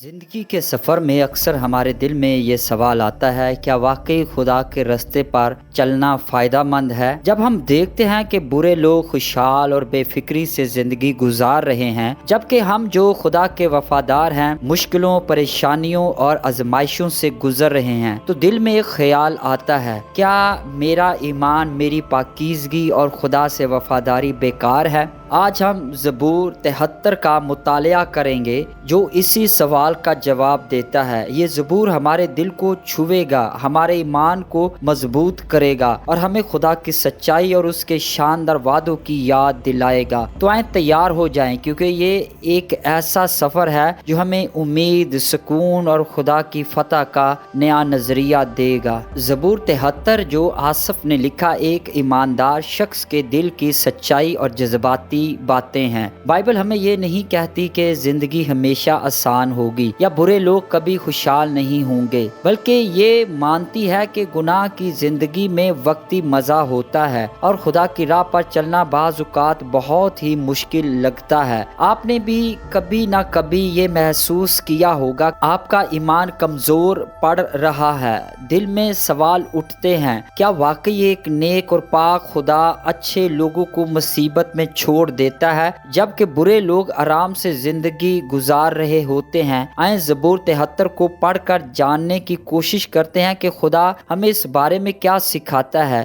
زندگی کے سفر میں اکثر ہمارے دل میں یہ سوال آتا ہے، کیا واقعی خدا کے رستے پر چلنا فائدہ مند ہے؟ جب ہم دیکھتے ہیں کہ برے لوگ خوشحال اور بے فکری سے زندگی گزار رہے ہیں، جبکہ ہم جو خدا کے وفادار ہیں، مشکلوں، پریشانیوں اور آزمائشوں سے گزر رہے ہیں۔ تو دل میں ایک خیال آتا ہے، کیا میرا ایمان میری پاکیزگی اور خدا سے وفاداری بیکار ہے؟ آج ہم زبور تہتر کا مطالعہ کریں گے جو اسی سوال کا جواب دیتا ہے۔ یہ زبور ہمارے دل کو چھوے گا، ہمارے ایمان کو مضبوط کرے گا اور ہمیں خدا کی سچائی اور اس کے شاندار وعدوں کی یاد دلائے گا۔ تو آئیں تیار ہو جائیں، کیونکہ یہ ایک ایسا سفر ہے جو ہمیں امید، سکون اور خدا کی فتح کا نیا نظریہ دے گا۔ زبور تہتر، جو آصف نے لکھا، ایک ایماندار شخص کے دل کی سچائی اور جذباتی باتیں ہیں۔ بائبل ہمیں یہ نہیں کہتی کہ زندگی ہمیشہ آسان ہوگی یا برے لوگ کبھی خوشحال نہیں ہوں گے، بلکہ یہ مانتی ہے کہ گناہ کی زندگی میں وقتی مزہ ہوتا ہے اور خدا کی راہ پر چلنا بعض اوقات بہت ہی مشکل لگتا ہے۔ آپ نے بھی کبھی نہ کبھی یہ محسوس کیا ہوگا، آپ کا ایمان کمزور پڑ رہا ہے، دل میں سوال اٹھتے ہیں، کیا واقعی ایک نیک اور پاک خدا اچھے لوگوں کو مصیبت میں چھوڑ دیتا ہے، جبکہ برے لوگ آرام سے زندگی گزار رہے ہوتے ہیں۔ آئیں زبور تہتر کو پڑھ کر جاننے کی کوشش کرتے ہیں کہ خدا ہمیں اس بارے میں کیا سکھاتا ہے۔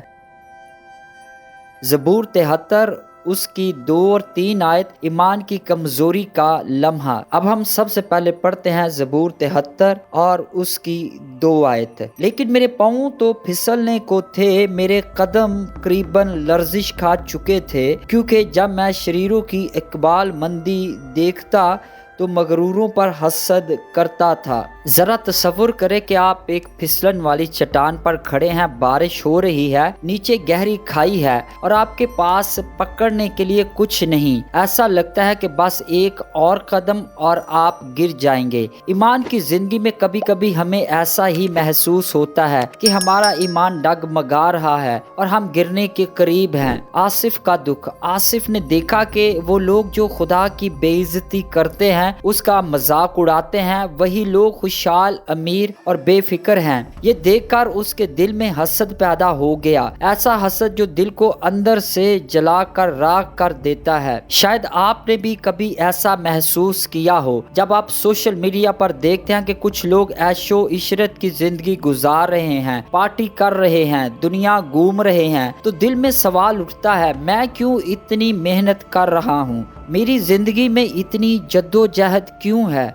زبور تہتر اس کی دو اور تین آیت ایمان کی کمزوری کا لمحہ۔ اب ہم سب سے پہلے پڑھتے ہیں زبور تہتر اور اس کی دو آیت۔ لیکن میرے پاؤں تو پھسلنے کو تھے، میرے قدم قریباً لرزش کھا چکے تھے، کیونکہ جب میں شریروں کی اقبال مندی دیکھتا تو مغروروں پر حسد کرتا تھا۔ ذرا تصور کرے کہ آپ ایک پھسلن والی چٹان پر کھڑے ہیں، بارش ہو رہی ہے، نیچے گہری کھائی ہے اور آپ کے پاس پکڑنے کے لیے کچھ نہیں۔ ایسا لگتا ہے کہ بس ایک اور قدم اور آپ گر جائیں گے۔ ایمان کی زندگی میں کبھی کبھی ہمیں ایسا ہی محسوس ہوتا ہے کہ ہمارا ایمان ڈگ مگا رہا ہے اور ہم گرنے کے قریب ہیں۔ آصف کا دکھ۔ آصف نے دیکھا کہ وہ لوگ جو خدا کی بے عزتی کرتے ہیں اس کا مذاق اڑاتے ہیں، وہی لوگ خوشحال، امیر اور بے فکر ہیں۔ یہ دیکھ کر اس کے دل میں حسد پیدا ہو گیا۔ ایسا حسد جو دل کو اندر سے جلا کر راک کر دیتا ہے۔ شاید آپ نے بھی کبھی ایسا محسوس کیا ہو۔ جب آپ سوشل میڈیا پر دیکھتے ہیں کہ کچھ لوگ ایش و عشرت کی زندگی گزار رہے ہیں، پارٹی کر رہے ہیں، دنیا گھوم رہے ہیں، تو دل میں سوال اٹھتا ہے، میں کیوں اتنی محنت کر رہا ہوں؟ میری زندگی میں اتنی جد و جہد کیوں ہے؟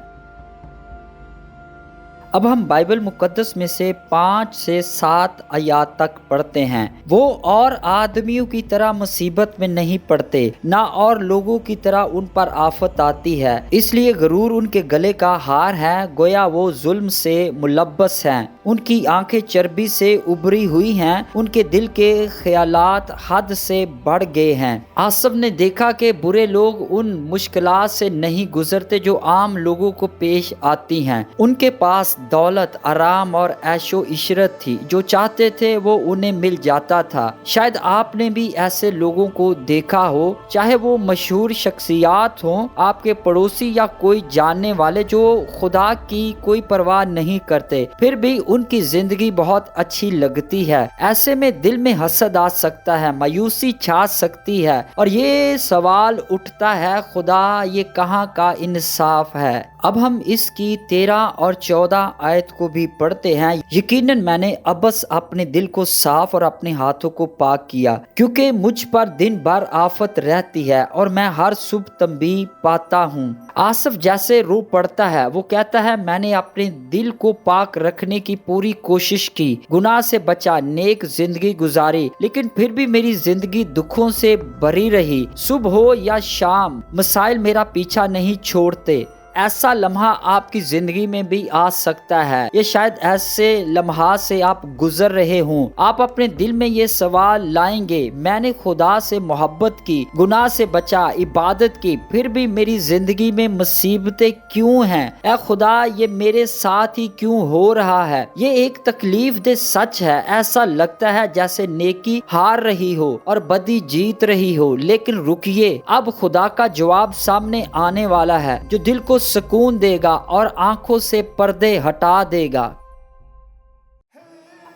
اب ہم بائبل مقدس میں سے پانچ سے سات آیات تک پڑھتے ہیں۔ وہ اور آدمیوں کی طرح مصیبت میں نہیں پڑتے، نہ اور لوگوں کی طرح ان پر آفت آتی ہے۔ اس لیے غرور ان کے گلے کا ہار ہے، گویا وہ ظلم سے ملبس ہیں۔ ان کی آنکھیں چربی سے ابری ہوئی ہیں، ان کے دل کے خیالات حد سے بڑھ گئے ہیں۔ آصف نے دیکھا کہ برے لوگ ان مشکلات سے نہیں گزرتے جو عام لوگوں کو پیش آتی ہیں۔ ان کے پاس دولت، آرام اور ایش و عشرت تھی۔ جو چاہتے تھے وہ انہیں مل جاتا تھا۔ شاید آپ نے بھی ایسے لوگوں کو دیکھا ہو، چاہے وہ مشہور شخصیات ہوں، آپ کے پڑوسی یا کوئی جاننے والے جو خدا کی کوئی پرواہ نہیں کرتے۔ پھر بھی ان کی زندگی بہت اچھی لگتی ہے۔ ایسے میں دل میں حسد آ سکتا ہے، مایوسی چھا سکتی ہے اور یہ سوال اٹھتا ہے، خدا یہ کہاں کا انصاف ہے؟ اب ہم اس کی تیرہ اور چودہ آیت کو بھی پڑھتے ہیں۔ یقیناً میں نے ابس اپنے دل کو صاف اور اپنے ہاتھوں کو پاک کیا، کیونکہ مجھ پر دن بھر آفت رہتی ہے اور میں ہر صبح تمبی پاتا ہوں۔ آصف جیسے رو پڑتا ہے، وہ کہتا ہے، میں نے اپنے دل کو پاک رکھنے کی پوری کوشش کی۔ گناہ سے بچا، نیک زندگی گزاری۔ لیکن پھر بھی میری زندگی دکھوں سے بری رہی۔ صبح ہو یا شام، مسائل میرا پیچھا نہیں چھوڑتے۔ ایسا لمحہ آپ کی زندگی میں بھی آ سکتا ہے۔ یہ شاید ایسے لمحات سے آپ گزر رہے ہوں۔ آپ اپنے دل میں یہ سوال لائیں گے، میں نے خدا سے محبت کی، گناہ سے بچا، عبادت کی، پھر بھی میری زندگی میں مصیبتیں کیوں ہیں؟ اے خدا، یہ میرے ساتھ ہی کیوں ہو رہا ہے؟ یہ ایک تکلیف دہ سچ ہے۔ ایسا لگتا ہے جیسے نیکی ہار رہی ہو اور بدی جیت رہی ہو۔ لیکن رکیے، اب خدا کا جواب سامنے آنے والا ہے، جو دل کو سکون دے گا اور آنکھوں سے پردے ہٹا دے گا۔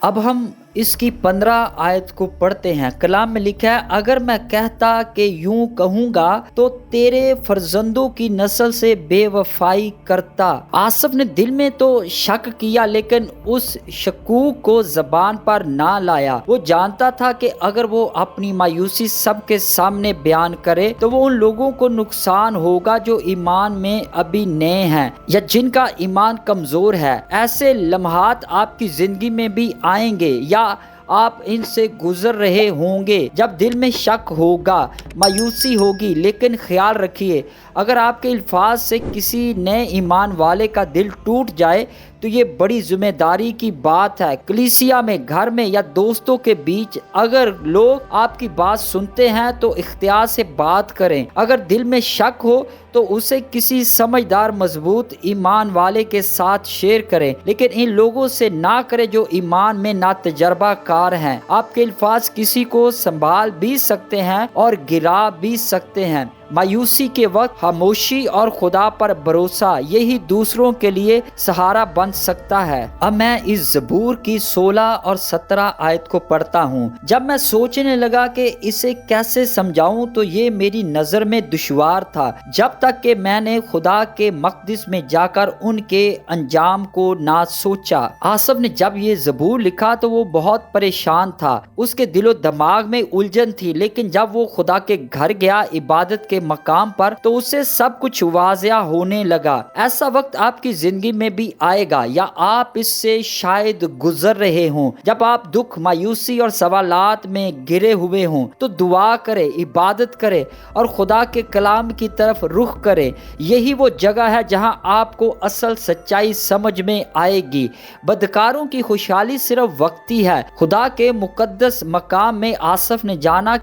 اب ہم اس کی پندرہ آیت کو پڑھتے ہیں۔ کلام میں لکھا ہے، اگر میں کہتا کہ یوں کہوں گا تو تیرے فرزندوں کی نسل سے بے وفائی کرتا۔ آصف نے دل میں تو شک کیا، لیکن اس شکوک کو زبان پر نہ لایا۔ وہ جانتا تھا کہ اگر وہ اپنی مایوسی سب کے سامنے بیان کرے تو وہ ان لوگوں کو نقصان ہوگا جو ایمان میں ابھی نئے ہیں یا جن کا ایمان کمزور ہے۔ ایسے لمحات آپ کی زندگی میں بھی آئیں گے یا آپ ان سے گزر رہے ہوں گے۔ جب دل میں شک ہوگا، مایوسی ہوگی، لیکن خیال رکھیے اگر آپ کے الفاظ سے کسی نئے ایمان والے کا دل ٹوٹ جائے، تو یہ بڑی ذمہ داری کی بات ہے۔ کلیسیا میں، گھر میں یا دوستوں کے بیچ اگر لوگ آپ کی بات سنتے ہیں، تو اختیار سے بات کریں۔ اگر دل میں شک ہو، تو اسے کسی سمجھدار، مضبوط ایمان والے کے ساتھ شیئر کریں۔ لیکن ان لوگوں سے نہ کرے جو ایمان میں نہ تجربہ کار ہیں۔ آپ کے الفاظ کسی کو سنبھال بھی سکتے ہیں اور گرا بھی سکتے ہیں۔ مایوسی کے وقت خاموشی اور خدا پر بھروسہ، یہی دوسروں کے لیے سہارا بن سکتا ہے۔ اب میں اس زبور کی سولہ اور سترہ آیت کو پڑھتا ہوں۔ جب میں سوچنے لگا کہ اسے کیسے سمجھاؤں تو یہ میری نظر میں دشوار تھا۔ جب تک کہ میں نے خدا کے مقدس میں جا کر ان کے انجام کو نہ سوچا۔ آصف نے جب یہ زبور لکھا تو وہ بہت پریشان تھا۔ اس کے دل و دماغ میں الجھن تھی، لیکن جب وہ خدا کے گھر گیا، عبادت کے کے مقام پر تو اسے سب کچھ واضح ہونے لگا۔ ایسا وقت آپ کی زندگی میں بھی آئے گا یا آپ اس سے شاید گزر رہے ہوں۔ جب آپ دکھ، مایوسی اور سوالات میں گرے ہوئے ہوں تو دعا کرے، عبادت کرے اور خدا کے کلام کی طرف رخ کرے۔ یہی وہ جگہ ہے جہاں آپ کو اصل سچائی سمجھ میں آئے گی۔ بدکاروں کی خوشحالی صرف وقتی ہے۔ خدا کے مقدس مقام میں آصف نے جانا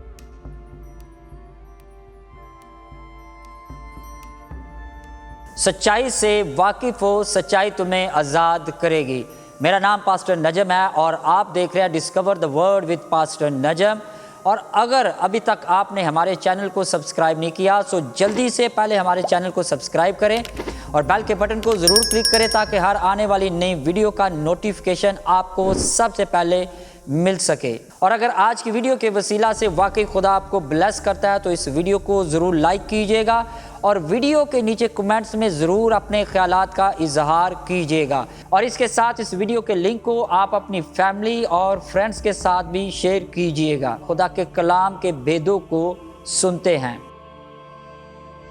سچائی سے واقف ہو، سچائی تمہیں آزاد کرے گی۔ میرا نام پاسٹر نجم ہے اور آپ دیکھ رہے ہیں discover the word with pastor Najam. اور اگر ابھی تک آپ نے ہمارے چینل کو سبسکرائب نہیں کیا، تو جلدی سے پہلے ہمارے چینل کو سبسکرائب کریں اور بیل کے بٹن کو ضرور کلک کریں تاکہ ہر آنے والی نئی ویڈیو کا نوٹیفیکیشن آپ کو سب سے پہلے مل سکے۔ اور اگر آج کی ویڈیو کے وسیلہ سے واقعی خدا آپ کو بلیس کرتا ہے، تو اس ویڈیو کو ضرور لائک کیجیے گا۔ اور ویڈیو کے نیچے کمنٹس میں ضرور اپنے خیالات کا اظہار کیجیے گا۔ اور اس کے ساتھ اس ویڈیو کے لنک کو آپ اپنی فیملی اور فرینڈز کے ساتھ بھی شیئر کیجیے گا۔ خدا کے کلام کے بیدوں کو سنتے ہیں۔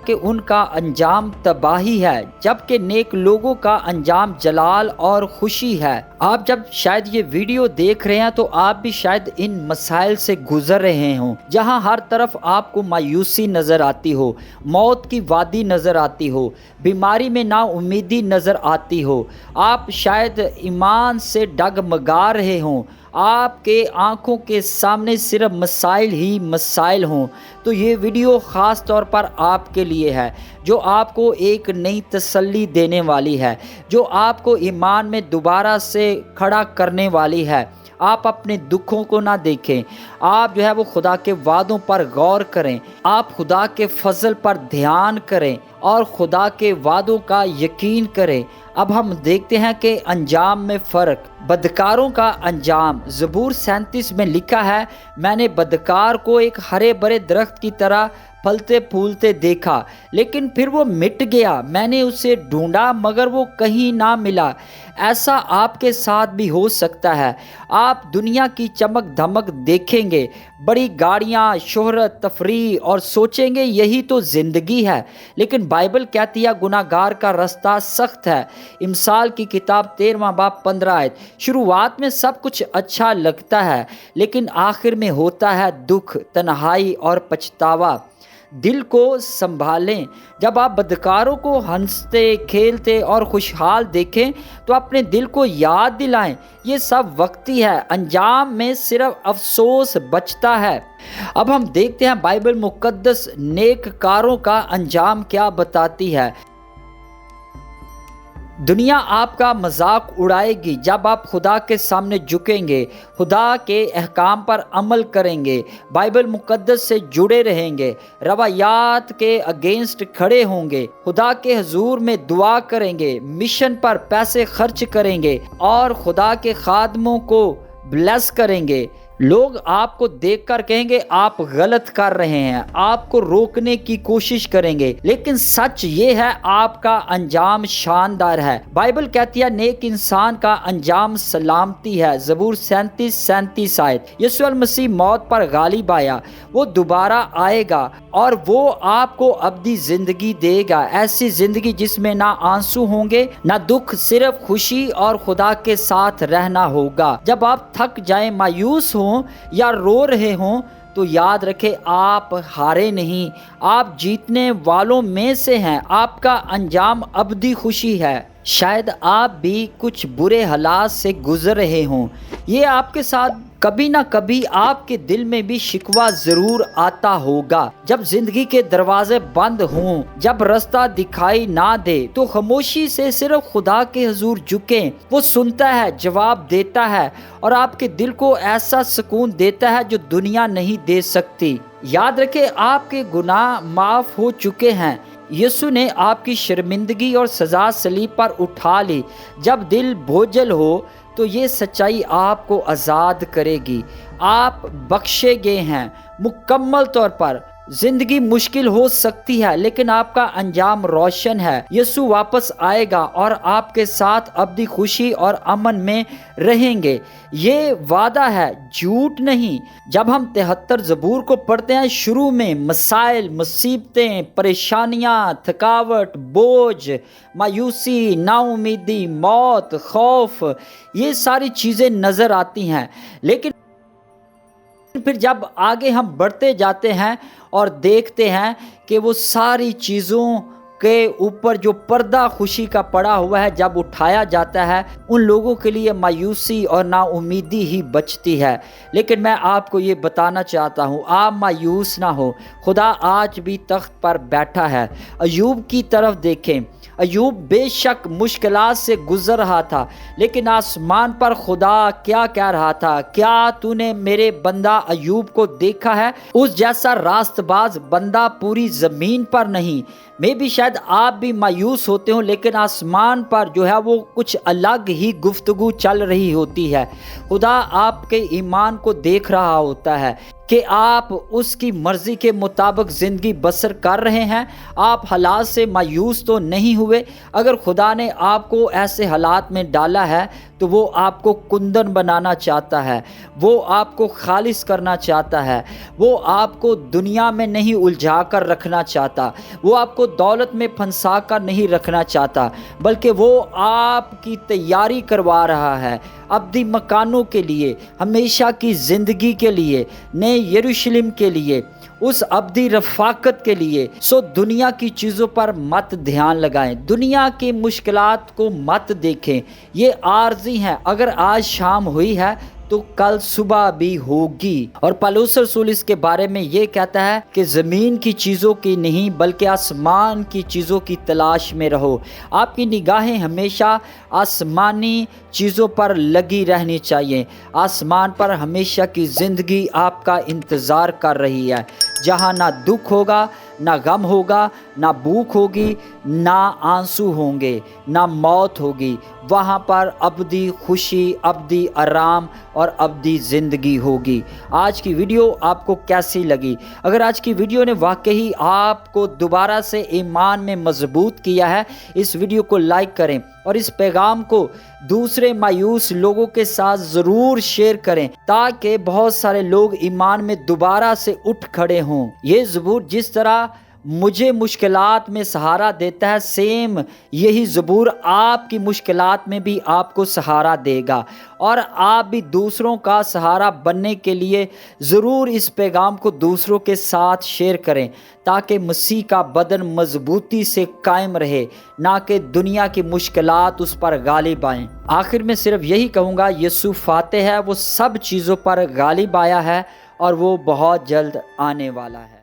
کہ ان کا انجام تباہی ہے، جبکہ نیک لوگوں کا انجام جلال اور خوشی ہے۔ آپ جب شاید یہ ویڈیو دیکھ رہے ہیں تو آپ بھی شاید ان مسائل سے گزر رہے ہوں، جہاں ہر طرف آپ کو مایوسی نظر آتی ہو، موت کی وادی نظر آتی ہو، بیماری میں نا امیدی نظر آتی ہو۔ آپ شاید ایمان سے ڈگ مگا رہے ہوں۔ آپ کے آنکھوں کے سامنے صرف مسائل ہی مسائل ہوں۔ تو یہ ویڈیو خاص طور پر آپ کے لیے ہے، جو آپ کو ایک نئی تسلی دینے والی ہے، جو آپ کو ایمان میں دوبارہ سے کھڑا کرنے والی ہے۔ آپ اپنے دکھوں کو نہ دیکھیں۔ آپ جو ہے وہ خدا کے وعدوں پر غور کریں۔ آپ خدا کے فضل پر دھیان کریں۔ اور خدا کے وعدوں کا یقین کریں۔ اب ہم دیکھتے ہیں کہ انجام میں فرق۔ بدکاروں کا انجام۔ زبور سینتیس میں لکھا ہے، میں نے بدکار کو ایک ہرے برے درخت کی طرح پھلتے پھولتے دیکھا، لیکن پھر وہ مٹ گیا۔ میں نے اسے ڈھونڈا، مگر وہ کہیں نہ ملا۔ ایسا آپ کے ساتھ بھی ہو سکتا ہے۔ آپ دنیا کی چمک دھمک دیکھیں گے۔ بڑی گاڑیاں، شہرت، تفریح اور سوچیں گے، یہی تو زندگی ہے۔ لیکن بائبل کہتی ہے گناہ گار کا رستہ سخت ہے۔ امسال کی کتاب تیرواں باپ پندرہ آیت۔ شروعات میں سب کچھ اچھا لگتا ہے، لیکن آخر میں ہوتا ہے دکھ، تنہائی اور پچھتاوا۔ دل کو سنبھالیں۔ جب آپ بدکاروں کو ہنستے، کھیلتے اور خوشحال دیکھیں، تو اپنے دل کو یاد دلائیں۔ یہ سب وقتی ہے، انجام میں صرف افسوس بچتا ہے۔ اب ہم دیکھتے ہیں بائبل مقدس نیک کاروں کا انجام کیا بتاتی ہے۔ دنیا آپ کا مذاق اڑائے گی جب آپ خدا کے سامنے جھکیں گے، خدا کے احکام پر عمل کریں گے، بائبل مقدس سے جڑے رہیں گے، روایات کے اگینسٹ کھڑے ہوں گے، خدا کے حضور میں دعا کریں گے مشن پر پیسے خرچ کریں گے اور خدا کے خادموں کو بلیس کریں گے۔ لوگ آپ کو دیکھ کر کہیں گے آپ غلط کر رہے ہیں، آپ کو روکنے کی کوشش کریں گے۔ لیکن سچ یہ ہے، آپ کا انجام شاندار ہے۔ بائبل کہتی ہے، نیک انسان کا انجام سلامتی ہے۔ زبور سینتیس سینتیس آیت۔ یسو المسیح موت پر غالب آیا۔ وہ دوبارہ آئے گا اور وہ آپ کو ابدی زندگی دے گا۔ ایسی زندگی جس میں نہ آنسو ہوں گے، نہ دکھ، صرف خوشی اور خدا کے ساتھ رہنا ہوگا۔ جب آپ تھک جائیں، مایوس ہوں ہوں یا رو رہے ہوں، تو یاد رکھے آپ ہارے نہیں۔ آپ جیتنے والوں میں سے ہیں۔ آپ کا انجام ابدی خوشی ہے۔ شاید آپ بھی کچھ برے حالات سے گزر رہے ہوں۔ یہ آپ کے ساتھ کبھی نہ کبھی آپ کے دل میں بھی شکوہ ضرور آتا ہوگا۔ جب زندگی کے دروازے بند ہوں، جب رستہ دکھائی نہ دے، تو خاموشی سے صرف خدا کے حضور جھکیں۔ وہ سنتا ہے، جواب دیتا ہے اور آپ کے دل کو ایسا سکون دیتا ہے جو دنیا نہیں دے سکتی۔ یاد رکھے آپ کے گناہ معاف ہو چکے ہیں۔ یسو نے آپ کی شرمندگی اور سزا سلیب پر اٹھا لی۔ جب دل بوجھل ہو تو یہ سچائی آپ کو آزاد کرے گی۔ آپ بخشے گئے ہیں۔ مکمل طور پر زندگی مشکل ہو سکتی ہے، لیکن آپ کا انجام روشن ہے۔ یسو واپس آئے گا اور آپ کے ساتھ ابدی خوشی اور امن میں رہیں گے۔ یہ وعدہ ہے، جھوٹ نہیں۔ جب ہم تہتر زبور کو پڑھتے ہیں، شروع میں مسائل، مصیبتیں، پریشانیاں، تھکاوٹ، بوجھ، مایوسی نا امیدی موت، خوف، یہ ساری چیزیں نظر آتی ہیں۔ لیکن پھر جب آگے ہم بڑھتے جاتے ہیں اور دیکھتے ہیں کہ وہ ساری چیزوں کے اوپر جو پردہ خوشی کا پڑا ہوا ہے، جب اٹھایا جاتا ہے، ان لوگوں کے لیے مایوسی اور نا امیدی ہی بچتی ہے۔ لیکن میں آپ کو یہ بتانا چاہتا ہوں، آپ مایوس نہ ہو خدا آج بھی تخت پر بیٹھا ہے۔ ایوب کی طرف دیکھیں۔ ایوب بے شک مشکلات سے گزر رہا تھا، لیکن آسمان پر خدا کیا کہہ رہا تھا؟ کیا تو نے میرے بندہ ایوب کو دیکھا ہے؟ اس جیسا راست باز بندہ پوری زمین پر نہیں۔ میں بھی شاید آپ بھی مایوس ہوتے ہوں، لیکن آسمان پر جو ہے وہ کچھ الگ ہی گفتگو چل رہی ہوتی ہے۔ خدا آپ کے ایمان کو دیکھ رہا ہوتا ہے۔ کہ آپ اس کی مرضی کے مطابق زندگی بسر کر رہے ہیں، آپ حالات سے مایوس تو نہیں ہوئے، اگر خدا نے آپ کو ایسے حالات میں ڈالا ہے تو وہ آپ کو کندن بنانا چاہتا ہے، وہ آپ کو خالص کرنا چاہتا ہے، وہ آپ کو دنیا میں نہیں الجھا کر رکھنا چاہتا، وہ آپ کو دولت میں پھنسا کر نہیں رکھنا چاہتا، بلکہ وہ آپ کی تیاری کروا رہا ہے ابدی مکانوں کے لیے، ہمیشہ کی زندگی کے لیے، نئے یروشلم کے لیے۔ اس ابدی رفاقت کے لیے۔ سو دنیا کی چیزوں پر مت دھیان لگائیں۔ دنیا کی مشکلات کو مت دیکھیں۔ یہ عارضی ہیں۔ اگر آج شام ہوئی ہے تو کل صبح بھی ہوگی۔ اور پلوس رسول اس کے بارے میں یہ کہتا ہے کہ زمین کی چیزوں کی نہیں، بلکہ آسمان کی چیزوں کی تلاش میں رہو۔ آپ کی نگاہیں ہمیشہ آسمانی چیزوں پر لگی رہنی چاہیے۔ آسمان پر ہمیشہ کی زندگی آپ کا انتظار کر رہی ہے۔ جہاں نہ دکھ ہوگا، نہ غم ہوگا، نہ بھوک ہوگی، نہ آنسو ہوں گے، نہ موت ہوگی۔ وہاں پر ابدی خوشی، ابدی آرام اور ابدی زندگی ہوگی۔ آج کی ویڈیو آپ کو کیسی لگی؟ اگر آج کی ویڈیو نے واقعی آپ کو دوبارہ سے ایمان میں مضبوط کیا ہے، اس ویڈیو کو لائک کریں۔ اور اس پیغام کو دوسرے مایوس لوگوں کے ساتھ ضرور شیئر کریں تاکہ بہت سارے لوگ ایمان میں دوبارہ سے اٹھ کھڑے ہوں۔ یہ زبور جس طرح مجھے مشکلات میں سہارا دیتا ہے سیم یہی زبور آپ کی مشکلات میں بھی آپ کو سہارا دے گا۔ اور آپ بھی دوسروں کا سہارا بننے کے لیے ضرور اس پیغام کو دوسروں کے ساتھ شیئر کریں، تاکہ مسیح کا بدن مضبوطی سے قائم رہے، نہ کہ دنیا کی مشکلات اس پر غالب آئیں۔ آخر میں صرف یہی کہوں گا یسو فاتح ہے، وہ سب چیزوں پر غالب آیا ہے اور وہ بہت جلد آنے والا ہے۔